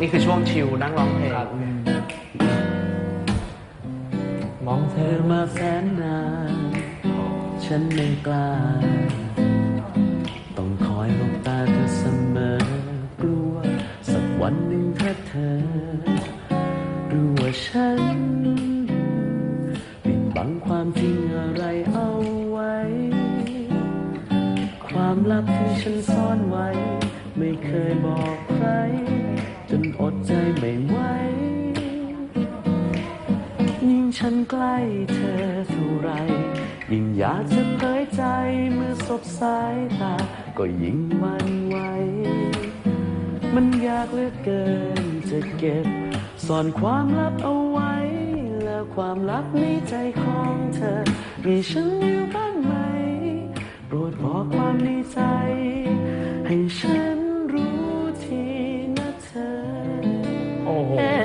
นี่คือช่วงชิลนั่งร้องเพลงครับมองเธเธออมาแสนนาน ฉันไม่กล้า ต้องคอยหลบตาเธอเสมอกลัว สักวันหนึ่งถ้าเธอ รู้ว่าฉันปิดบังความจริงอะไรเอาไว้ ความลับที่ฉันซ่อนไว้ ไม่เคยบอก ไม่ไหวยิ่งฉันใกล้เธอเท่าไร ยิ่งอยากจะเผยใจเมื่อสบสายตา ก็ยิ่งหวันไหว มันยากเหลือเกินจะเก็บ ซ่อนความลับเอาไว้ แล้วความลับในใจของเธอ มีฉันอยู่บ้างไหม โปรดบอกความในใจ ให้ฉัน 哦。